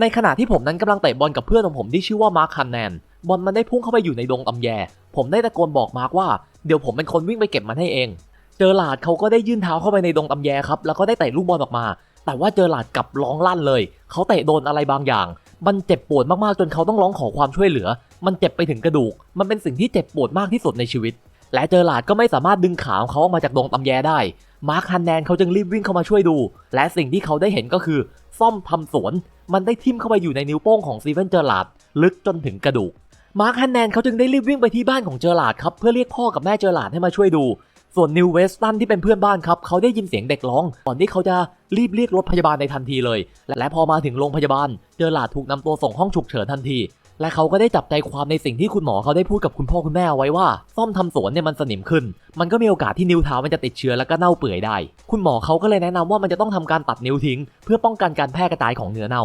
ในขณะที่ผมนั้นกำลังเตะบอลกับเพื่อนของผมที่ชื่อว่ามาร์คคันแนนบอลมันได้พุ่งเข้าไปอยู่ในดงตำแย ผมได้ตะโกนบอกมาร์คว่าเดี๋ยวผมเป็นคนวิ่งไปเก็บมันให้เอง เจอหลาดเขาก็ได้ยื่นเท้าเข้าไปในดงตำแยครับแล้วก็ได้เตะลูกบอลออกมา แต่ว่าเจอหลาดกลับร้องลั่นเลย เขาเตะโดนอะไรบางอย่าง มันเจ็บปวดมากๆจนเขาต้องร้องขอความช่วยเหลือ มันเจ็บไปถึงกระดูก มันเป็นสิ่งที่เจ็บปวดมากที่สุดในชีวิต และเจอหลาดก็ไม่สามารถดึงขาของเขาออกมาจากดงตำแยได้ มาร์คฮันแนนเขาจึงรีบวิ่งเข้ามาช่วยดู และสิ่งที่เขาได้เห็นก็คือ ซ่อมทำสวน มันได้ทิ่มเข้าไปอยู่ในนิ้วโป้งของซีเวนเจอร์ลาดลึกจนถึงกระดูก มาร์คฮันแนนเขาจึงได้รีบวิ่งไปที่บ้านของเจอร์ลาดครับเพื่อเรียกพ่อกับแม่เจอร์ลาดให้มาช่วยดู ส่วนนิวเวสตันที่เป็นเพื่อนบ้านครับเขาได้ยินเสียงเด็กร้องก่อนที่เขาจะรีบเรียกรถพยาบาลในทันทีเลย และพอมาถึงโรงพยาบาลเจอร์ลาดถูกนำตัวส่งห้องฉุกเฉินทันที และเขาก็ได้จับใจความในสิ่งที่คุณหมอเขาได้พูดกับคุณพ่อคุณแม่เอาไว้ว่าซ่อมทำสวนเนี่ยมันสนิมขึ้น มันก็มีโอกาสที่นิ้วเท้ามันจะติดเชื้อแล้วก็เน่าเปื่อยได้ คุณหมอเขาก็เลยแนะนำว่ามันจะต้องทำการตัดนิ้วทิ้ง เพื่อป้องกันการแพร่กระจายของเนื้อเน่า